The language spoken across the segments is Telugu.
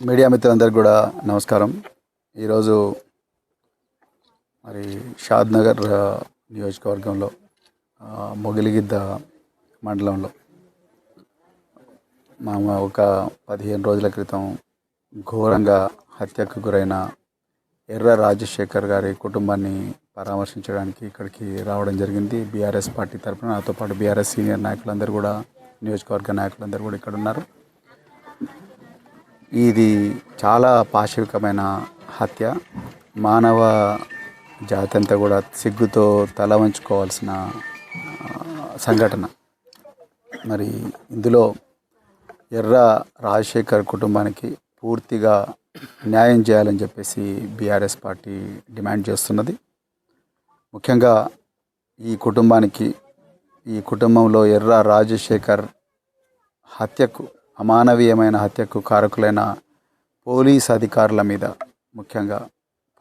మీడియా మిత్రులందరికీ కూడా నమస్కారం. ఈరోజు మరి షాద్ నగర్ నియోజకవర్గంలో మొగిలిగిద్ద మండలంలో మా ఒక పదిహేను రోజుల క్రితం ఘోరంగా హత్యకు గురైన ఎర్ర రాజశేఖర్ గారి కుటుంబాన్ని పరామర్శించడానికి ఇక్కడికి రావడం జరిగింది. బీఆర్ఎస్ పార్టీ తరఫున నాతో పాటు బీఆర్ఎస్ సీనియర్ నాయకులందరూ కూడా నియోజకవర్గ నాయకులందరూ కూడా ఇక్కడ ఉన్నారు ఇది చాలా పాశవికమైన హత్య. మానవ జాతి అంతా కూడా సిగ్గుతో తల వంచుకోవాల్సిన సంఘటన. మరి ఇందులో ఎర్ర రాజశేఖర్ కుటుంబానికి పూర్తిగా న్యాయం చేయాలని చెప్పేసి బీఆర్ఎస్ పార్టీ డిమాండ్ చేస్తున్నది. ముఖ్యంగా ఈ కుటుంబానికి ఈ కుటుంబంలో ఎర్ర రాజశేఖర్ హత్యకు అమానవీయమైన హత్యకు కారకులైన పోలీస్ అధికారుల మీద ముఖ్యంగా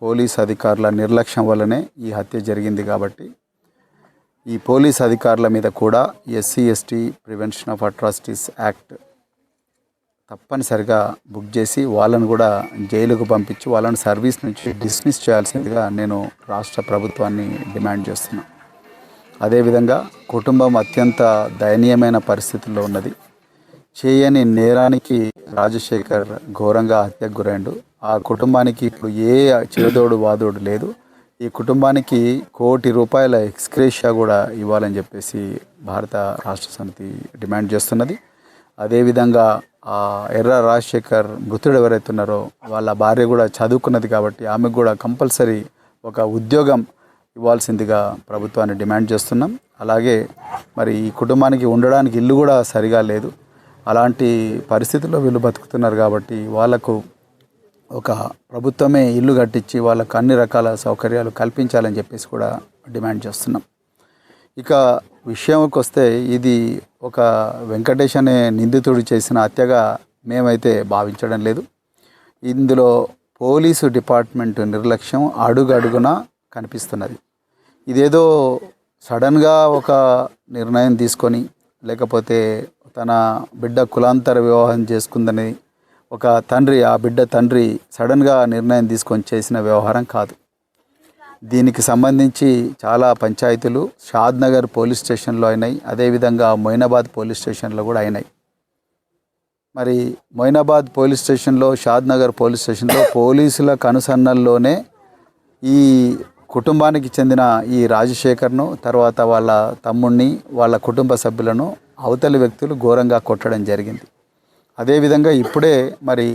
పోలీస్ అధికారుల నిర్లక్ష్యం వల్లనే ఈ హత్య జరిగింది కాబట్టి ఈ పోలీస్ అధికారుల మీద కూడా SC ST prevention of atrocities act తప్పనిసరిగా బుక్ చేసి వాళ్ళను కూడా జైలుకు పంపించి వాళ్ళని సర్వీస్ నుంచి డిస్మిస్ చేయాల్సిందిగా నేను రాష్ట్ర ప్రభుత్వాన్ని డిమాండ్ చేస్తున్నాను అదేవిధంగా కుటుంబం అత్యంత దయనీయమైన పరిస్థితుల్లో ఉన్నది. చేయని నేరానికి రాజశేఖర్ ఘోరంగా హత్యకు గురైండు. ఆ కుటుంబానికి ఇప్పుడు ఏ చేదోడు వాదోడు లేదు. ఈ కుటుంబానికి కోటి రూపాయల ఎక్స్క్రేషియా కూడా ఇవ్వాలని చెప్పేసి భారత రాష్ట్ర సమితి డిమాండ్ చేస్తున్నది. అదేవిధంగా ఆ ఎర్ర రాజశేఖర్ మృతుడు ఎవరైతే ఉన్నారో వాళ్ళ భార్య కూడా చదువుకున్నది కాబట్టి ఆమెకు కూడా కంపల్సరీ ఒక ఉద్యోగం ఇవ్వాల్సిందిగా ప్రభుత్వాన్ని డిమాండ్ చేస్తున్నాం. అలాగే మరి ఈ కుటుంబానికి ఉండడానికి ఇల్లు కూడా సరిగా లేదు. అలాంటి పరిస్థితుల్లో వీళ్ళు బతుకుతున్నారు కాబట్టి వాళ్ళకు ఒక ప్రభుత్వమే ఇల్లు కట్టించి వాళ్ళకు అన్ని రకాల సౌకర్యాలు కల్పించాలని చెప్పేసి కూడా డిమాండ్ చేస్తున్నాం. ఇక విషయంకి వస్తే ఇది ఒక వెంకటేష్ అనే నిందితుడు చేసిన హత్యగా మేమైతే భావించడం లేదు. ఇందులో పోలీసు డిపార్ట్మెంట్ నిర్లక్ష్యం అడుగడుగున కనిపిస్తున్నది. ఇదేదో సడన్గా ఒక నిర్ణయం తీసుకొని లేకపోతే తన బిడ్డ కులాంతర వివాహం చేసుకుందని ఒక తండ్రి ఆ బిడ్డ తండ్రి సడన్గా నిర్ణయం తీసుకొని చేసిన వ్యవహారం కాదు. దీనికి సంబంధించి చాలా పంచాయతీలు షాద్నగర్ పోలీస్ స్టేషన్లో అయినాయి. అదేవిధంగా మొయినాబాద్ పోలీస్ స్టేషన్లో కూడా అయినాయి. మరి మొయినాబాద్ పోలీస్ స్టేషన్లో షాద్నగర్ పోలీస్ స్టేషన్లో పోలీసుల కనుసన్నల్లోనే ఈ కుటుంబానికి చెందిన ఈ రాజశేఖర్ను తర్వాత వాళ్ళ తమ్ముణ్ణి వాళ్ళ కుటుంబ సభ్యులను అవతలి వ్యక్తులు ఘోరంగా కొట్టడం జరిగింది. అదేవిధంగా ఇప్పుడే మరి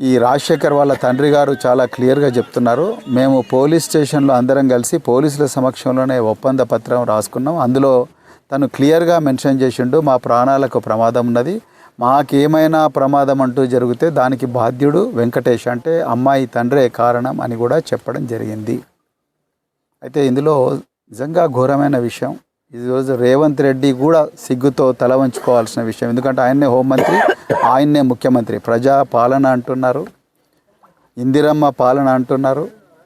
ఈ రాజశేఖర్ వాళ్ళ తండ్రి గారు చాలా క్లియర్గా చెప్తున్నారు. మేము పోలీస్ స్టేషన్లో అందరం కలిసి పోలీసుల సమక్షంలోనే ఒప్పంద పత్రం రాసుకున్నాం. అందులో తను క్లియర్గా మెన్షన్ చేసిండు మా ప్రాణాలకు ప్రమాదం ఉన్నది మాకేమైనా ప్రమాదం అంటూ జరిగితే దానికి బాధ్యుడు వెంకటేష్. అంటే అమ్మాయి తండ్రే కారణం అని కూడా చెప్పడం జరిగింది. అయితే ఇందులో నిజంగా ఘోరమైన విషయం ఈరోజు రేవంత్ రెడ్డి కూడా సిగ్గుతో తల వంచుకోవాల్సిన విషయం. ఎందుకంటే ఆయన్నే హోంమంత్రి ఆయన్నే ముఖ్యమంత్రి. ప్రజా పాలన అంటున్నారు ఇందిరమ్మ పాలన అంటున్నారు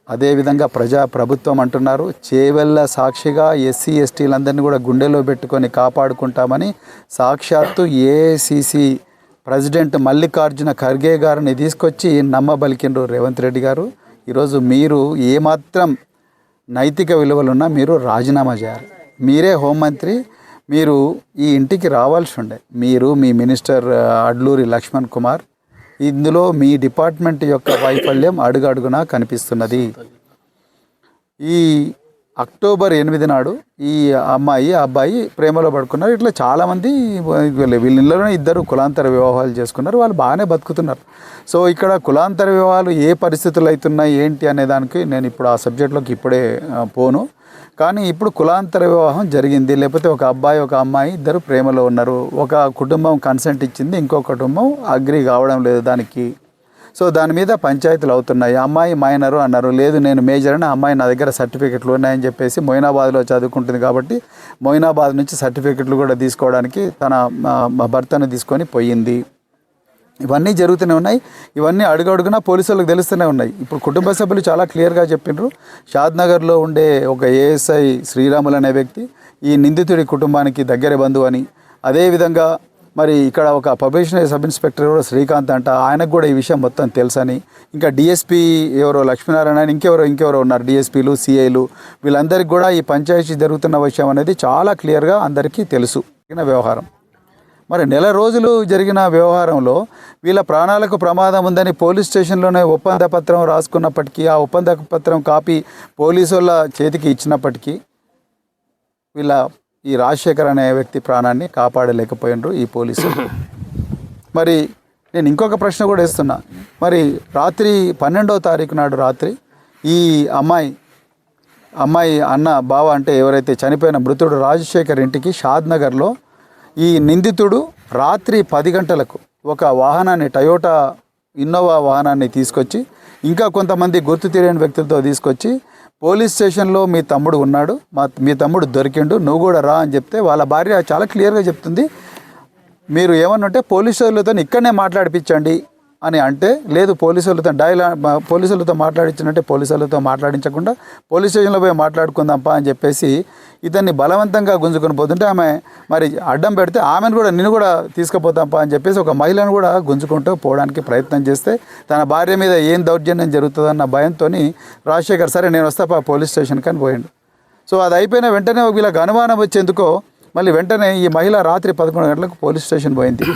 అదేవిధంగా ప్రజా ప్రభుత్వం అంటున్నారు. చేవెళ్ళ సాక్షిగా ఎస్సీ ఎస్టీలందరినీ కూడా గుండెలో పెట్టుకొని కాపాడుకుంటామని సాక్షాత్తు ఏఐసిసి ప్రెసిడెంట్ మల్లికార్జున ఖర్గే గారిని తీసుకొచ్చి నమ్మబలికిండ్రు రేవంత్ రెడ్డి గారు. ఈరోజు మీరు ఏమాత్రం నైతిక విలువలున్న మీరు రాజీనామా చేయాలి. మీరే హోంమంత్రి మీరు ఈ ఇంటికి రావాల్సి ఉండే. మీరు మీ మినిస్టర్ అడ్లూరి లక్ష్మణ్ కుమార్ ఇందులో మీ డిపార్ట్మెంట్ యొక్క వైఫల్యం అడుగడుగునా కనిపిస్తున్నది. ఈ అక్టోబర్ ఎనిమిది నాడు ఈ అమ్మాయి ఆ అబ్బాయి ప్రేమలో పడుకున్నారు. ఇట్లా చాలామంది వీళ్ళ ఇళ్ళలోనే ఇద్దరు కులాంతర వివాహాలు చేసుకున్నారు. వాళ్ళు బాగానే బతుకుతున్నారు. సో ఇక్కడ కులాంతర వివాహాలు ఏ పరిస్థితులు అవుతున్నాయి ఏంటి అనే దానికి నేను ఇప్పుడు ఆ సబ్జెక్ట్లోకి ఇప్పుడే పోను. కానీ ఇప్పుడు కులాంతర వివాహం జరిగింది. లేకపోతే ఒక అబ్బాయి ఒక అమ్మాయి ఇద్దరు ప్రేమలో ఉన్నారు. ఒక కుటుంబం కన్సెంట్ ఇచ్చింది. ఇంకో కుటుంబం అగ్రి కావడం లేదు దానికి. సో దాని మీద పంచాయతీలు అవుతున్నాయి. అమ్మాయి మైనరు అన్నారు. లేదు నేను మేజర్ అని అమ్మాయి నా దగ్గర సర్టిఫికెట్లు ఉన్నాయని చెప్పేసి మొయినాబాద్లో చదువుకుంటుంది కాబట్టి మొయినాబాద్ నుంచి సర్టిఫికెట్లు కూడా తీసుకోవడానికి తన మా భర్తను తీసుకొని పోయింది. ఇవన్నీ జరుగుతూనే ఉన్నాయి. ఇవన్నీ అడుగడుగునా పోలీసులకు తెలుస్తూనే ఉన్నాయి. ఇప్పుడు కుటుంబ సభ్యులు చాలా క్లియర్గా చెప్పిండ్రు షాద్ నగర్లో ఉండే ఒక ఏఎస్ఐ శ్రీరాములు అనే వ్యక్తి ఈ నిందితుడి కుటుంబానికి దగ్గర బంధువు అని. అదేవిధంగా మరి ఇక్కడ ఒక ప్రొబేషనరీ సబ్ ఇన్స్పెక్టర్ ఎవరో శ్రీకాంత్ అంట. ఆయనకు కూడా ఈ విషయం మొత్తం తెలుసని. ఇంకా డిఎస్పీ ఎవరో లక్ష్మీనారాయణ అని ఇంకెవరో ఇంకెవరో ఉన్నారు. డిఎస్పీలు సిఐలు వీళ్ళందరికీ కూడా ఈ పంచాయతీ జరుగుతున్న విషయం అనేది చాలా క్లియర్గా అందరికీ తెలుసు. వ్యవహారం. మరి నెల రోజులు జరిగిన వ్యవహారంలో వీళ్ళ ప్రాణాలకు ప్రమాదం ఉందని పోలీస్ స్టేషన్లోనే ఒప్పంద పత్రం రాసుకున్నప్పటికీ ఆ ఒప్పంద పత్రం కాపీ పోలీసు వాళ్ళ చేతికి ఇచ్చినప్పటికీ వీళ్ళ ఈ రాజశేఖర్ అనే వ్యక్తి ప్రాణాన్ని కాపాడలేకపోయినరు ఈ పోలీసులు మరి నేను ఇంకొక ప్రశ్న కూడా వేస్తున్నా. మరి రాత్రి పన్నెండవ తారీఖు నాడు రాత్రి ఈ అమ్మాయి అమ్మాయి అన్న బావ అంటే ఎవరైతే చనిపోయిన మృతుడు రాజశేఖర్ ఇంటికి షాద్ నగర్లో ఈ నిందితుడు రాత్రి పది గంటలకు ఒక వాహనాన్ని టయోటా ఇన్నోవా వాహనాన్ని తీసుకొచ్చి ఇంకా కొంతమంది గుర్తు తెలియని వ్యక్తులతో తీసుకొచ్చి పోలీస్ స్టేషన్లో మీ తమ్ముడు ఉన్నాడు. మా మీ తమ్ముడు దొరికిండు. నువ్వు కూడా రా అని చెప్తే వాళ్ళ భార్య చాలా క్లియర్గా చెప్తుంది. మీరు ఏమన్నంటే పోలీస్ వాళ్ళతో ఇక్కడనే మాట్లాడిపించండి. అని అంటే లేదు పోలీసు వాళ్ళతో డైలా పోలీసు వాళ్ళతో మాట్లాడించినట్టే పోలీసు వాళ్ళతో మాట్లాడించకుండా పోలీస్ స్టేషన్లో పోయి మాట్లాడుకుందాంపా అని చెప్పేసి ఇతన్ని బలవంతంగా గుంజుకొని పోతుంటే ఆమె మరి అడ్డం పెడితే ఆమెను కూడా నిన్ను కూడా తీసుకుపోతాంపా అని చెప్పేసి ఒక మహిళను కూడా గుంజుకుంటూ పోవడానికి ప్రయత్నం చేస్తే తన భార్య మీద ఏం దౌర్జన్యం జరుగుతుందన్న భయంతో రాజశేఖర్ సరే నేను వస్తాపా పోలీస్ స్టేషన్కి అని పోయిండు. సో అది అయిపోయిన వెంటనే వీళ్ళకి అనుమానం వచ్చేందుకో మళ్ళీ వెంటనే ఈ మహిళ రాత్రి పదకొండు గంటలకు పోలీస్ స్టేషన్ పోయింది.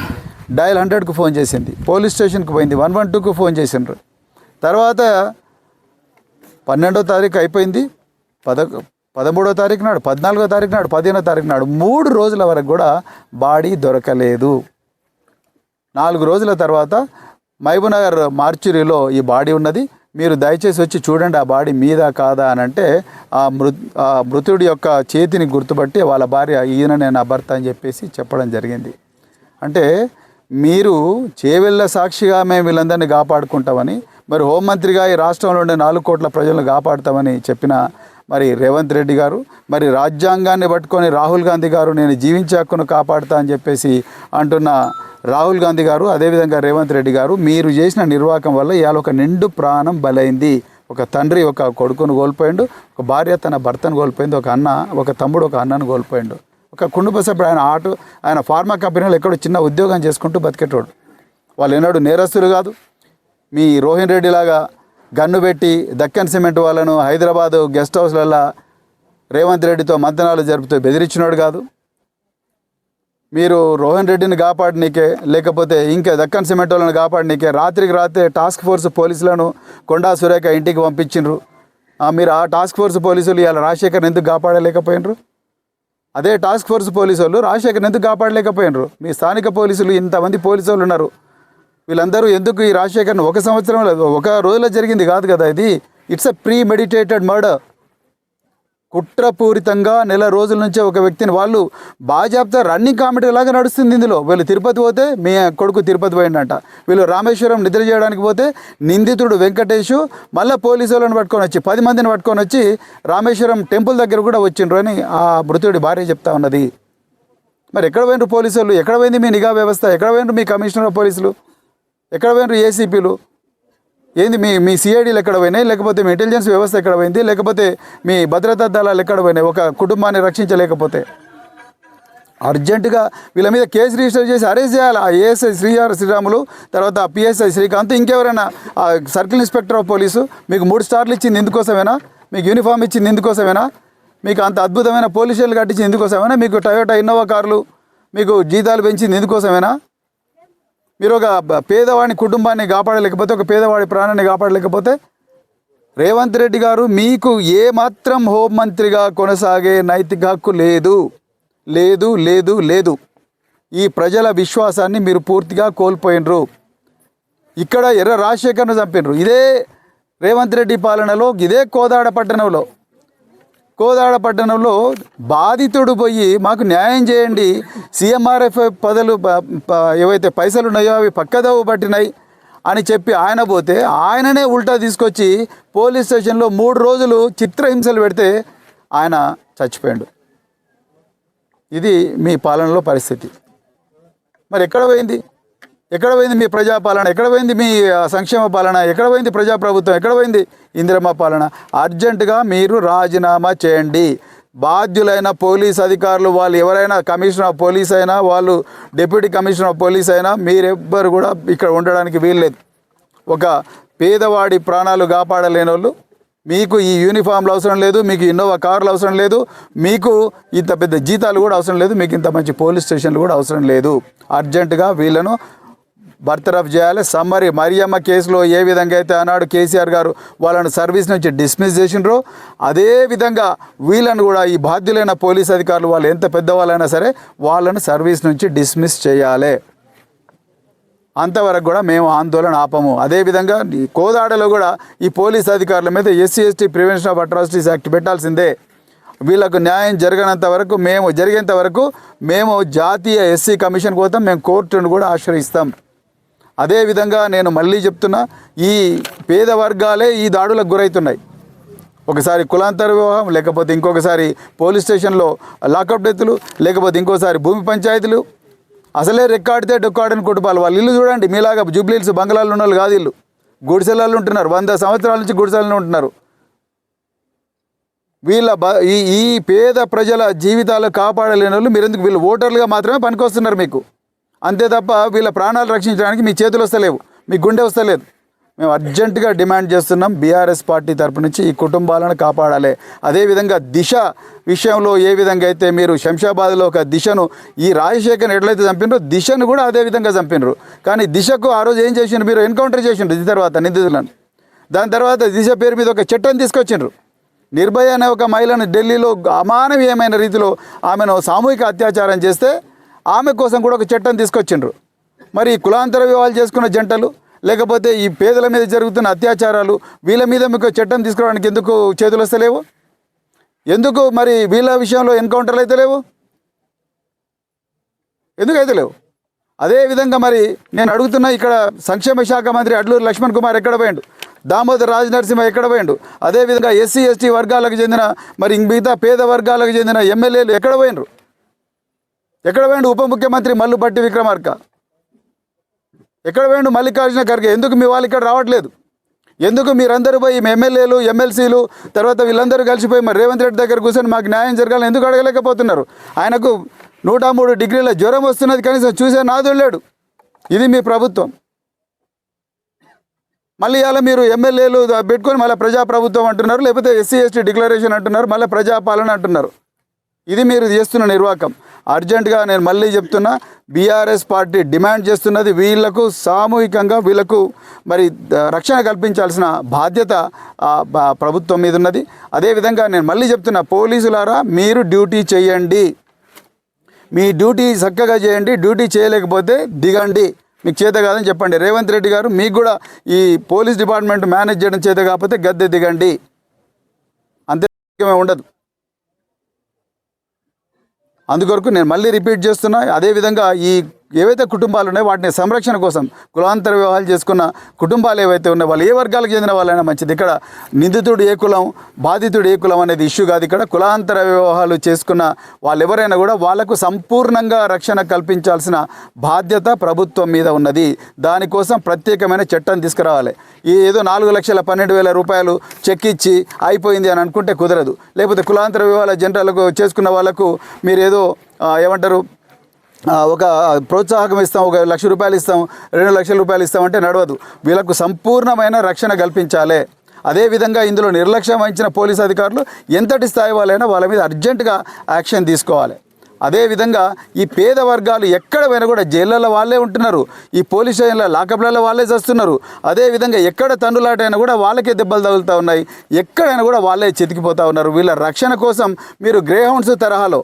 డయల్ హండ్రెడ్కు ఫోన్ చేసింది. పోలీస్ స్టేషన్కి పోయింది. వన్ వన్ టూకు ఫోన్ చేసిండ్రు. తర్వాత పన్నెండో తారీఖు అయిపోయింది. పద పదమూడో తారీఖు నాడు పద్నాలుగో తారీఖు నాడు పదిహేనో తారీఖు నాడు మూడు రోజుల వరకు కూడా బాడీ దొరకలేదు. నాలుగు రోజుల తర్వాత మహబూనగర్ మార్చురీలో ఈ బాడీ ఉన్నది. మీరు దయచేసి వచ్చి చూడండి ఆ బాడీ మీద కాదా అని అంటే ఆ మృ ఆ మృతుడి యొక్క చేతిని గుర్తుపట్టి వాళ్ళ భార్య ఈయన నేను నా భర్త అని చెప్పేసి చెప్పడం జరిగింది. అంటే మీరు చేవెళ్ళ సాక్షిగా మేము వీళ్ళందరినీ కాపాడుకుంటామని మరి హోంమంత్రిగా ఈ రాష్ట్రంలో ఉండే నాలుగు కోట్ల ప్రజలను కాపాడుతామని చెప్పిన మరి రేవంత్ రెడ్డి గారు మరి రాజ్యాంగాన్ని పట్టుకొని రాహుల్ గాంధీ గారు నేను జీవించే హక్కును కాపాడుతా అని చెప్పేసి అంటున్న రాహుల్ గాంధీ గారు అదేవిధంగా రేవంత్ రెడ్డి గారు మీరు చేసిన నిర్వాహకం వల్ల ఇవాళ ఒక నిండు ప్రాణం బలైంది. ఒక తండ్రి ఒక కొడుకును కోల్పోయిండు ఒక భార్య తన భర్తను కోల్పోయింది ఒక అన్న ఒక తమ్ముడు ఒక అన్నను కోల్పోయిండు. ఒక కుటుంబ ఆయన ఆటో ఆయన ఫార్మా కంపెనీలో ఎక్కడో చిన్న ఉద్యోగం చేసుకుంటూ బతికేటోడు. వాళ్ళు ఎన్నడూ నేరస్తులు కాదు. మీ రోహిన్ రెడ్డి లాగా గన్ను పెట్టి దక్కన్ సిమెంట్ వాళ్ళను హైదరాబాదు గెస్ట్ హౌస్లల్లో రేవంత్ రెడ్డితో మంతనాలు జరుపుతూ బెదిరించినాడు కాదు. మీరు రోహన్ రెడ్డిని కాపాడనీకే లేకపోతే ఇంకా దక్కన్ సిమెంట్ వాళ్ళని కాపాడనీకే రాత్రికి రాత్రే టాస్క్ ఫోర్స్ పోలీసులను కొండా సురేఖ ఇంటికి పంపించిండ్రు. ఆ, మీరు ఆ టాస్క్ ఫోర్స్ పోలీసులు ఇవాళ రాజశేఖర్ని ఎందుకు కాపాడలేకపోయినరు అదే టాస్క్ ఫోర్స్ పోలీసు వాళ్ళు రాజశేఖర్ని ఎందుకు కాపాడలేకపోయినారు? మీ స్థానిక పోలీసులు ఇంతమంది పోలీసు వాళ్ళు ఉన్నారు. వీళ్ళందరూ ఎందుకు ఈ రాజశేఖర్ని ఒక సంవత్సరం ఒక రోజులో జరిగింది కాదు కదా ఇది. It's a premeditated murder కుట్రపూరితంగా నెల రోజుల నుంచే ఒక వ్యక్తిని వాళ్ళు బాజాబ్తా రన్నింగ్ కామెడీ లాగా నడుస్తుంది ఇందులో. వీళ్ళు తిరుపతి పోతే మీ కొడుకు తిరుపతి పోయిందంట వీళ్ళు రామేశ్వరం నిద్ర చేయడానికి పోతే నిందితుడు వెంకటేష్ మళ్ళీ పోలీసు వాళ్ళని పట్టుకొని వచ్చి పది మందిని పట్టుకొని వచ్చి రామేశ్వరం టెంపుల్ దగ్గర కూడా వచ్చిండ్రు అని ఆ మృతుడి భార్య చెప్తా ఉన్నది. మరి ఎక్కడ పోయినరు పోలీసు వాళ్ళు? ఎక్కడ పోయింది మీ నిఘా వ్యవస్థ? ఎక్కడ పోయినరు మీ కమిషనర్ పోలీసులు? ఎక్కడ పోయినరు ఏసీపీలు? ఏంది మీ మీ సిఐడీలు ఎక్కడ పోయినాయి? లేకపోతే మీ ఇంటెలిజెన్స్ వ్యవస్థ ఎక్కడ పోయింది? లేకపోతే మీ భద్రతా దళాలు ఎక్కడ పోయినాయి? ఒక కుటుంబాన్ని రక్షించలేకపోతే? అర్జెంటుగా వీళ్ళ మీద కేసు రిజిస్టర్ చేసి అరెస్ట్ చేయాలి. ఆ ఏఎస్ఐ శ్రీఆర్ శ్రీరాములు తర్వాత పిఎస్ఐ శ్రీకాంత్ ఇంకెవరైనా? ఆ సర్కిల్ ఇన్స్పెక్టర్ ఆఫ్ పోలీసు మీకు మూడు స్టార్లు ఇచ్చింది ఎందుకోసమేనా మీకు యూనిఫామ్ ఇచ్చింది ఎందుకోసమేనా మీకు అంత అద్భుతమైన పోలీసులు కట్టించింది ఎందుకోసమేనా మీకు టయోటా ఇన్నోవా కార్లు మీకు జీతాలు పెంచింది ఇందుకోసమేనా? మీరు ఒక పేదవాడి కుటుంబాన్ని కాపాడలేకపోతే ఒక పేదవాడి ప్రాణాన్ని కాపాడలేకపోతే రేవంత్ రెడ్డి గారు మీకు ఏమాత్రం హోంమంత్రిగా కొనసాగే నైతిక హక్కు లేదు. లేదు లేదు లేదు. ఈ ప్రజల విశ్వాసాన్ని మీరు పూర్తిగా కోల్పోయినరు. ఇక్కడ ఎర్ర రాజశేఖర్ను చంపినరు. ఇదే రేవంత్ రెడ్డి పాలనలో ఇదే కోదాడ పట్టణంలో. కోదాడ పట్టణంలో బాధితుడు పోయి మాకు న్యాయం చేయండి. సీఎంఆర్ఎఫ్ పదలు ఏవైతే పైసలు ఉన్నాయో అవి పక్కదవ్వు పట్టినాయి అని చెప్పి ఆయన పోతే ఆయననే ఉల్టా తీసుకొచ్చి పోలీస్ స్టేషన్లో మూడు రోజులు చిత్రహింసలు పెడితే ఆయన చచ్చిపోయాడు. ఇది మీ పాలనలో పరిస్థితి. మరి ఎక్కడ పోయింది? ఎక్కడ పోయింది మీ ప్రజాపాలన? ఎక్కడ పోయింది మీ సంక్షేమ పాలన? ఎక్కడ పోయింది ప్రజాప్రభుత్వం? ఎక్కడ పోయింది ఇందిరమ్మ పాలన? అర్జెంటుగా మీరు రాజీనామా చేయండి. బాధ్యులైన పోలీస్ అధికారులు వాళ్ళు ఎవరైనా కమిషనర్ ఆఫ్ పోలీస్ అయినా వాళ్ళు డిప్యూటీ కమిషనర్ ఆఫ్ పోలీస్ అయినా మీరెవ్వరు కూడా ఇక్కడ ఉండడానికి వీల్లేదు ఒక పేదవాడి ప్రాణాలు కాపాడలేని వాళ్ళు మీకు ఈ యూనిఫామ్లు అవసరం లేదు మీకు ఇన్నోవా కార్లు అవసరం లేదు మీకు ఇంత పెద్ద జీతాలు కూడా అవసరం లేదు మీకు ఇంత మంచి పోలీస్ స్టేషన్లు కూడా అవసరం లేదు. అర్జెంటుగా వీళ్ళను బర్తరఫ్ చేయాలి. సమ్మరి మరియమ్మ కేసులో ఏ విధంగా అయితే ఆనాడు కేసీఆర్ గారు వాళ్ళను సర్వీస్ నుంచి డిస్మిస్ చేసినారో అదే విధంగా వీళ్ళను కూడా ఈ బాధ్యులైన పోలీస్ అధికారులు వాళ్ళు ఎంత పెద్దవాళ్ళైనా సరే వాళ్ళను సర్వీస్ నుంచి డిస్మిస్ చేయాలి. అంతవరకు కూడా మేము ఆందోళన ఆపము. అదేవిధంగా ఈ కోదాడలో కూడా ఈ పోలీస్ అధికారుల మీద SC ST prevention of atrocities act పెట్టాల్సిందే. వీళ్ళకు న్యాయం జరగనంత వరకు మేము జరిగేంత వరకు మేము జాతీయ ఎస్సీ కమిషన్ కోసం మేము కోర్టును కూడా ఆశ్రయిస్తాం. అదేవిధంగా నేను మళ్ళీ చెప్తున్నా ఈ పేద వర్గాలే ఈ దాడులకు గురవుతున్నాయి ఒకసారి కులాంతర వివాహం లేకపోతే ఇంకొకసారి పోలీస్ స్టేషన్లో లాకప్ డెత్తులు లేకపోతే ఇంకోసారి భూమి పంచాయతీలు. అసలే రెక్కాడితే డొక్కాడని కుటుంబాలు. వాళ్ళు ఇల్లు చూడండి మీలాగా జూబ్లీల్స్ బంగ్లాలు ఉన్న వాళ్ళు కాదు ఇల్లు. గుడిసెలలో ఉంటున్నారు వంద సంవత్సరాల నుంచి గుడిసెలలో ఉంటున్నారు. వీళ్ళ బ ఈ ఈ పేద ప్రజల జీవితాలు కాపాడలేని వాళ్ళు మీరు ఎందుకు వీళ్ళు ఓటర్లుగా మాత్రమే పనికొస్తున్నారు మీకు. అంతే తప్ప వీళ్ళ ప్రాణాలు రక్షించడానికి మీ చేతులు వస్తలేవు మీ గుండె వస్తలేదు. మేము అర్జెంటుగా డిమాండ్ చేస్తున్నాం బీఆర్ఎస్ పార్టీ తరపు నుంచి ఈ కుటుంబాలను కాపాడాలి. అదేవిధంగా దిశ విషయంలో ఏ విధంగా అయితే మీరు శంషాబాద్లో ఒక దిశను ఈ రాజశేఖర్ ఎట్లయితే చంపినరో దిశను కూడా అదే విధంగా చంపినరు. కానీ దిశకు ఆ రోజు ఏం చేసిండ్రు మీరు? ఎన్కౌంటర్ చేసిండ్రు ఇది తర్వాత నిందితులను. దాని తర్వాత దిశ పేరు మీద ఒక చట్టం తీసుకొచ్చిండ్రు. నిర్భయ అనే ఒక మహిళను ఢిల్లీలో అమానవీయమైన రీతిలో ఆమెను సామూహిక అత్యాచారం చేస్తే ఆమె కోసం కూడా ఒక చట్టం తీసుకొచ్చిండ్రు. మరి ఈ కులాంతర వివాహాలు చేసుకున్న జంటలు లేకపోతే ఈ పేదల మీద జరుగుతున్న అత్యాచారాలు వీళ్ళ మీద మీకు చట్టం తీసుకురావడానికి ఎందుకు చేతులు వస్తలేవు? ఎందుకు మరి వీళ్ళ విషయంలో ఎన్కౌంటర్లు అయితే లేవు? ఎందుకు అయితే లేవు? అదేవిధంగా మరి నేను అడుగుతున్నా ఇక్కడ సంక్షేమ శాఖ మంత్రి అడ్లూరు లక్ష్మణ్ కుమార్ ఎక్కడ పోయిండు? దామోదర్ రాజ్ నరసింహ ఎక్కడ పోయిండు? అదేవిధంగా ఎస్సీ ఎస్టీ వర్గాలకు చెందిన మరి మిగతా పేద వర్గాలకు చెందిన ఎమ్మెల్యేలు ఎక్కడ పోయినరు ఎక్కడ వేయండి ఉప ముఖ్యమంత్రి మల్లు బట్టి విక్రమార్క? ఎక్కడ వేయండి మల్లికార్జున ఖర్గే? ఎందుకు మీ వాళ్ళు ఇక్కడ రావట్లేదు? ఎందుకు మీరందరూ పోయి మీ ఎమ్మెల్యేలు ఎమ్మెల్సీలు తర్వాత వీళ్ళందరూ కలిసిపోయి మరి రేవంత్ రెడ్డి దగ్గర కూర్చొని మాకు న్యాయం జరగాలని ఎందుకు అడగలేకపోతున్నారు? ఆయనకు నూట మూడు డిగ్రీల జ్వరం వస్తున్నది కనీసం చూసే నాదులేడు ఇది మీ ప్రభుత్వం. మళ్ళీ ఇలా మీరు ఎమ్మెల్యేలు పెట్టుకొని మళ్ళీ ప్రజాప్రభుత్వం అంటున్నారు లేకపోతే ఎస్సీ ఎస్టీ డిక్లరేషన్ అంటున్నారు మళ్ళీ ప్రజాపాలన అంటున్నారు. ఇది మీరు చేస్తున్న నిర్వాకం. అర్జెంటుగా నేను మళ్ళీ చెప్తున్నా బీఆర్ఎస్ పార్టీ డిమాండ్ చేస్తున్నది వీళ్ళకు సామూహికంగా వీళ్ళకు మరి ద- రక్షణ కల్పించాల్సిన బాధ్యత ప్రభుత్వం మీద ఉన్నది. అదేవిధంగా నేను మళ్ళీ చెప్తున్నా పోలీసులారా మీరు డ్యూటీ చేయండి. మీ డ్యూటీ చక్కగా చేయండి డ్యూటీ చేయలేకపోతే దిగండి. మీకు చేత కాదని చెప్పండి. రేవంత్ రెడ్డి గారు మీకు కూడా ఈ పోలీస్ డిపార్ట్మెంట్ మేనేజ్ చేయడం చేత కాకపోతే గద్దె దిగండి. అంతే ఉండదు. అందుకొరకు నేను మళ్ళీ రిపీట్ చేస్తున్నా అదేవిధంగా ఈ ఏవైతే కుటుంబాలు ఉన్నాయో వాటిని సంరక్షణ కోసం కులాంతర వివాహాలు చేసుకున్న కుటుంబాలు ఏవైతే ఉన్నాయో వాళ్ళు ఏ వర్గాలకు చెందిన వాళ్ళైనా మంచిది. ఇక్కడ నిందితుడు ఏ కులం బాధితుడు ఏ కులం అనేది ఇష్యూ కాదు. ఇక్కడ కులాంతర వివాహాలు చేసుకున్న వాళ్ళు ఎవరైనా కూడా వాళ్ళకు సంపూర్ణంగా రక్షణ కల్పించాల్సిన బాధ్యత ప్రభుత్వం మీద ఉన్నది. దానికోసం ప్రత్యేకమైన చట్టం తీసుకురావాలి. ఈ ఏదో నాలుగు లక్షల పన్నెండు వేల రూపాయలు చెక్ ఇచ్చి అయిపోయింది అని అనుకుంటే కుదరదు. లేకపోతే కులాంతర వివాహాల జనరల్కు చేసుకున్న వాళ్ళకు మీరు ఏదో ఏమంటారు ఒక ప్రోత్సాహకం ఇస్తాం ఒక లక్ష రూపాయలు ఇస్తాం రెండు లక్షల రూపాయలు ఇస్తామంటే నడవదు. వీళ్ళకు సంపూర్ణమైన రక్షణ కల్పించాలి. అదేవిధంగా ఇందులో నిర్లక్ష్యం వహించిన పోలీస్ అధికారులు ఎంతటి స్థాయి వాళ్ళైనా వాళ్ళ మీద అర్జెంటుగా యాక్షన్ తీసుకోవాలి. అదేవిధంగా ఈ పేద వర్గాలు ఎక్కడ పోయినా కూడా జైళ్ళలో వాళ్ళే ఉంటున్నారు. ఈ పోలీస్ స్టేషన్ల లాకప్లలో వాళ్ళే చేస్తున్నారు. అదేవిధంగా ఎక్కడ తండ్రులాటైనా కూడా వాళ్ళకే దెబ్బలు తగులుతూ ఉన్నాయి. ఎక్కడైనా కూడా వాళ్ళే చితికిపోతూ ఉన్నారు. వీళ్ళ రక్షణ కోసం మీరు గ్రేహౌండ్స్ తరహాలో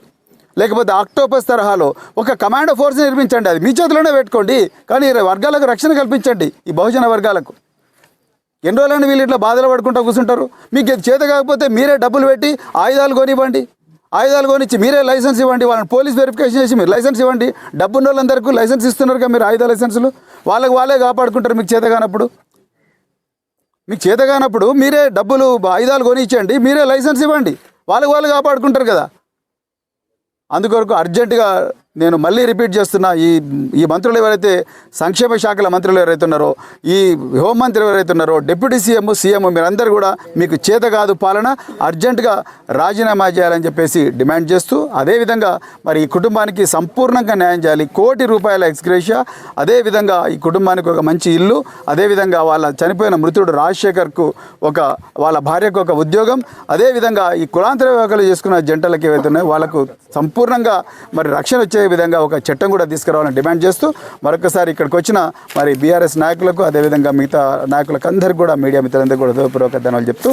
లేకపోతే ఆక్టోపస్ తరహాలో ఒక కమాండో ఫోర్స్ నిర్మించండి. అది మీ చేతిలోనే పెట్టుకోండి. కానీ వర్గాలకు రక్షణ కల్పించండి ఈ బహుజన వర్గాలకు. ఎన్ని రోజులని వీళ్ళు ఇట్లా బాధలు పడుకుంటూ కూర్చుంటారు? మీకు చేత కాకపోతే మీరే డబ్బులు పెట్టి ఆయుధాలు కొనివ్వండి. ఆయుధాలు కొనిచ్చి మీరే లైసెన్స్ ఇవ్వండి. వాళ్ళని పోలీస్ వెరిఫికేషన్ చేసి మీరు లైసెన్స్ ఇవ్వండి. డబ్బున్న వాళ్ళందరికీ లైసెన్స్ ఇస్తున్నారు కదా మీరు ఆయుధ లైసెన్సులు వాళ్ళకి వాళ్ళే కాపాడుకుంటారు మీకు చేత కానప్పుడు. మీకు చేత కానప్పుడు మీరే డబ్బులు ఆయుధాలు కొని ఇచ్చండి మీరే లైసెన్స్ ఇవ్వండి. వాళ్ళకి వాళ్ళు కాపాడుకుంటారు కదా. అందుకొరకు అర్జెంటుగా నేను మళ్ళీ రిపీట్ చేస్తున్నా ఈ ఈ మంత్రులు ఎవరైతే సంక్షేమ శాఖల మంత్రులు ఎవరైతే ఉన్నారో ఈ హోంమంత్రి ఎవరైతే ఉన్నారో డిప్యూటీ సీఎం సీఎం మీరందరూ కూడా మీకు చేత కాదు పాలన అర్జెంటుగా రాజీనామా చేయాలని చెప్పేసి డిమాండ్ చేస్తూ అదేవిధంగా మరి ఈ కుటుంబానికి సంపూర్ణంగా న్యాయం చేయాలి. కోటి రూపాయల ఎక్స్గ్రేషియా అదేవిధంగా ఈ కుటుంబానికి ఒక మంచి ఇల్లు అదేవిధంగా వాళ్ళ చనిపోయిన మృతుడు రాజశేఖర్కు ఒక వాళ్ళ భార్యకు ఒక ఉద్యోగం అదేవిధంగా ఈ కులాంతర వివాహాలు చేసుకున్న జంటలకు ఏవైతే ఉన్నాయో వాళ్ళకు సంపూర్ణంగా మరి రక్షణ వచ్చే విధంగా ఒక చట్టం కూడా తీసుకురావాలని డిమాండ్ చేస్తూ మరొకసారి ఇక్కడికి వచ్చిన మరి బీఆర్ఎస్ నాయకులకు అదేవిధంగా మిగతా నాయకులకు అందరికీ కూడా మీడియా మిత్రులందరికీ కూడా హృదయపూర్వక ధన్యవాదాలు చెప్తూ